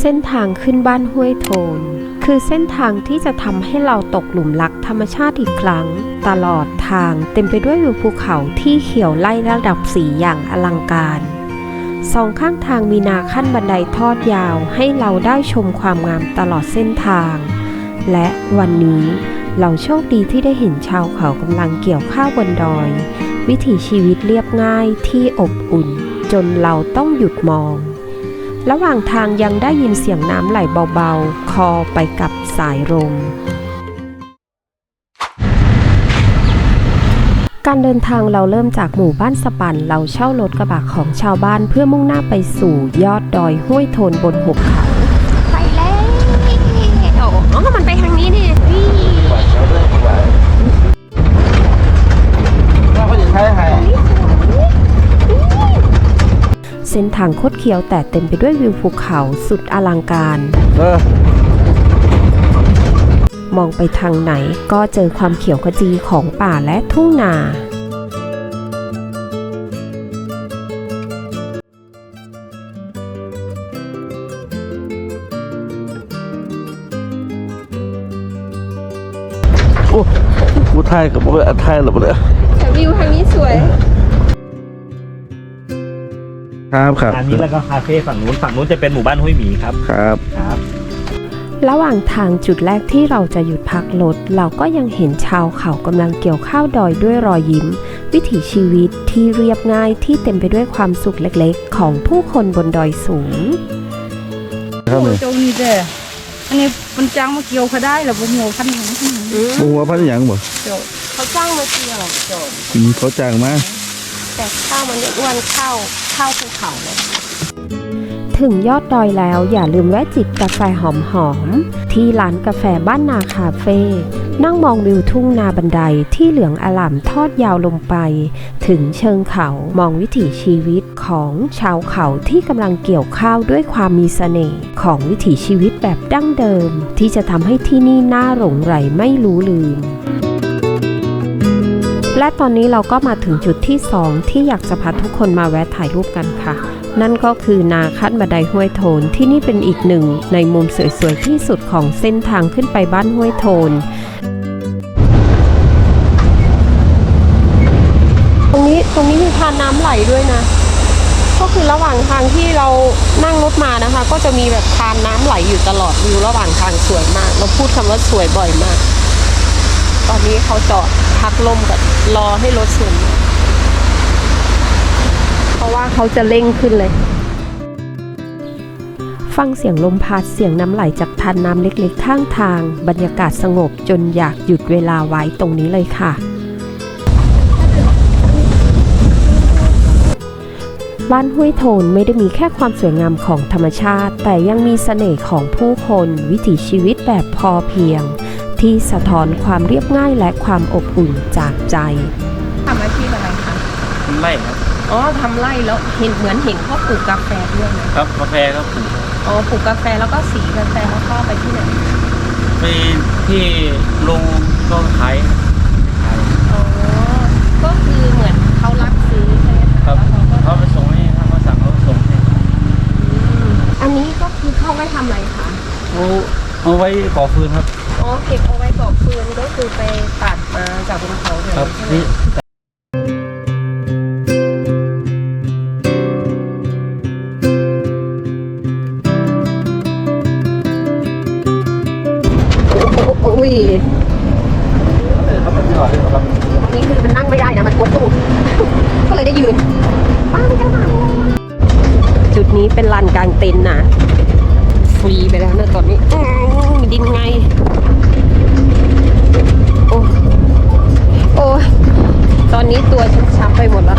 เส้นทางขึ้นบ้านห้วยโทน คือเส้นทางที่จะทำให้เราตกหลุมรักธรรมชาติอีกครั้ง ตลอดทางเต็มไปด้วยวิวภูเขาที่เขียวไล่ระดับสีอย่างอลังการสองข้างทางมีนาขั้นบันไดทอดยาวให้เราได้ชมความงามตลอดเส้นทาง และวันนี้เราโชคดีที่ได้เห็นชาวเขากำลังเกี่ยวข้าวบนดอย วิถีชีวิตเรียบง่ายที่อบอุ่น จนเราต้องหยุดมอง ระหว่างทางยังได้ยินเสียงน้ำไหลเบาๆ คอไปกับสายลม การเดินทางเราเริ่มจากหมู่บ้านสปัน เราเช่ารถกระบะของชาวบ้านเพื่อมุ่งหน้าไปสู่ยอดดอยห้วยโทนบนหุบเขา ส้นทางคดเคี้ยวแต่เต็มไปด้วยวิวภูเขาสุดอลังการเออมองไปทางไหนก็เจอความเขียวขจีของป่าและทุ่งนาโอ้กูไทยกับบ่ไทยหรอบ่เนี่ยแต่วิวทางนี้สวย ครับครับอันนี้แล้วก็คาเฟ่ฝั่งนู้นฝั่งนู้นจะเป็นหมู่บ้านห้วยหมีครับครับครับ ระหว่างทางจุดแรกที่เราจะหยุดพักรถเราก็ยังเห็นชาวเขากำลังเกี่ยวข้าวดอยด้วยรอยยิ้ม วิถีชีวิตที่เรียบง่ายที่เต็มไปด้วยความสุขเล็กๆ ของผู้คนบนดอยสูงครับนี่โจงนี่เด้ออันนี้มันจ้างมาเกี่ยวเขาได้เหรอบ่หัวพันหยังบ่หัวพันหยังบ่เขาจ้างมาเกี่ยวจบอืมเขาจ้างมา แต่ข้าวมันอ้วนข้าวข้าวภูเขาเลยถึงยอดดอยแล้วอย่าลืมแวะจิบกาแฟหอมๆที่ร้านกาแฟบ้านนาคาเฟ่นั่งมองวิวทุ่งนาบันไดที่เหลืองอล่ามทอดยาวลงไป ถึงเชิงเขามองวิถีชีวิตของชาวเขาที่กำลังเกี่ยวข้าวด้วยความมีเสน่ห์ของวิถีชีวิตแบบดั้งเดิม ที่จะทำให้ที่นี่น่าหลงไหลไม่รู้ลืม และตอนนี้เราก็มาถึงจุดที่ 2 ที่อยากจะพาทุกคนมาแวะถ่ายรูปกันค่ะ นั่นก็คือนาคัดบันไดห้วยโทนที่นี่เป็นอีกหนึ่งในมุมสวยๆที่สุดของเส้นทางขึ้นไปบ้านห้วยโทนตรงนี้ตรงนี้มีทานน้ำไหลด้วยนะ ก็คือระหว่างทางที่เรานั่งรถมานะคะ ก็จะมีแบบทานน้ำไหลอยู่ตลอดวิวระหว่างทางสวยมาก เราพูดคำว่าสวยบ่อยมาก ตอนนี้เขาจอดพักลมกันรอให้รถสูงเพราะว่าเขาจะเร่งขึ้นเลย ฟังเสียงลมพัดเสียงน้ำไหลจากทานน้ำเล็กๆข้างทาง บรรยากาศสงบจนอยากหยุดเวลาไว้ตรงนี้เลยค่ะบ้านห้วยโทนไม่ได้มีแค่ความสวยงามของธรรมชาติ แต่ยังมีเสน่ห์ของผู้คน วิถีชีวิตแบบพอเพียง ที่สะท้อนความเรียบง่ายและความอบอุ่นจากใจ ทำอาชีพอะไรคะ ไม่ครับอ๋อทำไร่แล้วเห็นเหมือนเห็นเขาปลูกกาแฟด้วยนะครับกาแฟก็ปลูกอ๋อปลูกกาแฟแล้วก็สีกาแฟแล้วก็ไปที่ไหนไปที่ลุงก็ขายขายอ๋อก็คือเหมือนเขารับซื้อใช่ไหมคะครับแล้วเขาก็เขาไปส่งให้ถ้าเขาสั่งเขาส่งให้อันนี้ก็คือเข้าไว้ทำอะไรคะเอา เอาไว้ก่อฟืนครับ อ๋อเก็บเอาไว้ก่อฟืนก็คือไปตัดมาจากบนเขาเลยครับใช่ไหมนี่อุ้ยนี่คือมันนั่งไม่ได้นะมันปวดตูดก็เลยได้ยืนป้าไม่ได้มาจุดนี้เป็นลานกลางเต็นท์นะฟ รีไปแล้วนะตอนนี้มีดินไง โอ้โอ้ตอนนี้ตัวฉันช้ำไปหมดแล้ว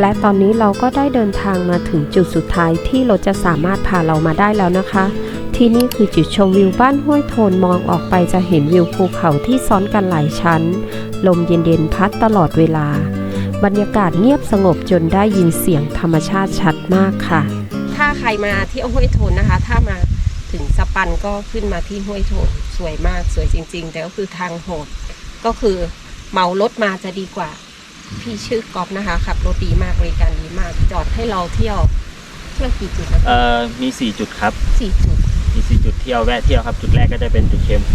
และตอนนี้เราก็ได้เดินทางมาถึงจุดสุดท้ายที่รถจะสามารถพาเรามาได้แล้วนะคะ ที่นี่คือจุดชมวิวบ้านห้วยโทนมองออกไปจะเห็นวิวภูเขาที่ซ้อนกันหลายชั้น ลมเย็นๆพัดตลอดเวลา บรรยากาศเงียบสงบจนได้ยินเสียงธรรมชาติชัดมากค่ะ ถ้าใครมาที่ห้วยโทนนะคะ ถ้ามาถึงสปันก็ขึ้นมาที่ห้วยโทนสวยมากสวยจริง ๆ แต่ก็คือทางโหดก็คือเมารถมาจะดีกว่า พี่ชื่อกอฟนะคะขับรถดีมากบริการดีมาก จอดให้เราเที่ยวเที่ยวกี่จุดนะเอ่อมี4จุดครับ สี่จุด มี4จุดเที่ยวแวะเที่ยวครับ จุดแรกก็จะเป็นจุดเคมโฟ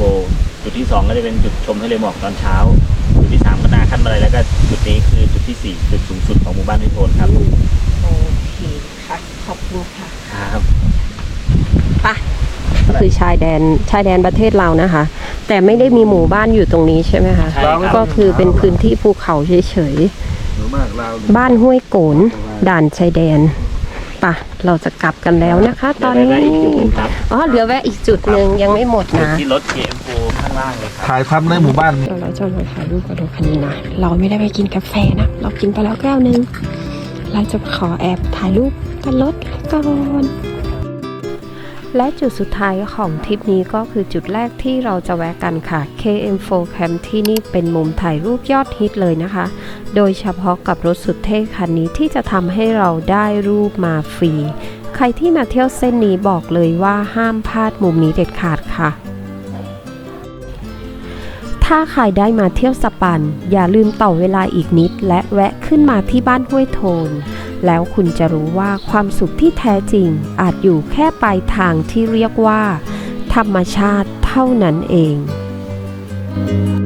จุดที่2ก็จะเป็นจุดชมทะเลหมอกตอนเช้า จุดที่3ก็นาขั้นบันไดแล้วก็จุดนี้คือจุดที่4จุดสูงสุดของหมู่บ้านพิโทนครับ โอเคค่ะ ขอบคุณค่ะ ครับ ไป คือชายแดนชายแดนประเทศเรานะคะ แต่ไม่ได้มีหมู่บ้านอยู่ตรงนี้ใช่ไหมคะใช่ครับ ก็คือเป็นพื้นที่ภูเขาเฉยหนูมากลาวๆบ้านห้วยโกนด่านชายแดนไปะเราจะกลับกันแล้วนะคะ ตอนนี้เดี๋ยวแวะอีกจุดหนึ่งครับอ๋อเหลือแวะอีกจุดหนึ่งยังไม่หมดจุดนะ ที่รถเคมโฟข้างล่างเลยครับ ถ่ายทำในหมู่บ้าน เดี๋ยวเราจะมาถ่ายรูปกับรถคันนี้นะ เราไม่ได้ไปกินกาแฟนะ เรากินไปแล้วแก้วหนึง เราจะขอแอบถ่ายรูปกันรถก่อน และจุดสุดท้ายของทริปนี้ก็คือจุดแรกที่เราจะแวะกันค่ะ KM4 Camp ที่นี่เป็นมุมถ่ายรูปยอดฮิตเลยนะคะ โดยเฉพาะกับรถสุดเท่คันนี้ที่จะทำให้เราได้รูปมาฟรี ใครที่มาเที่ยวเส้นนี้บอกเลยว่าห้ามพลาดมุมนี้เด็ดขาดค่ะถ้าใครได้มาเที่ยวสปัน อย่าลืมต่อเวลาอีกนิด และแวะขึ้นมาที่บ้านห้วยโทน แล้วคุณจะรู้ว่าความสุขที่แท้จริงอาจอยู่แค่ปลายทางที่เรียกว่า ธรรมชาติเท่านั้นเองค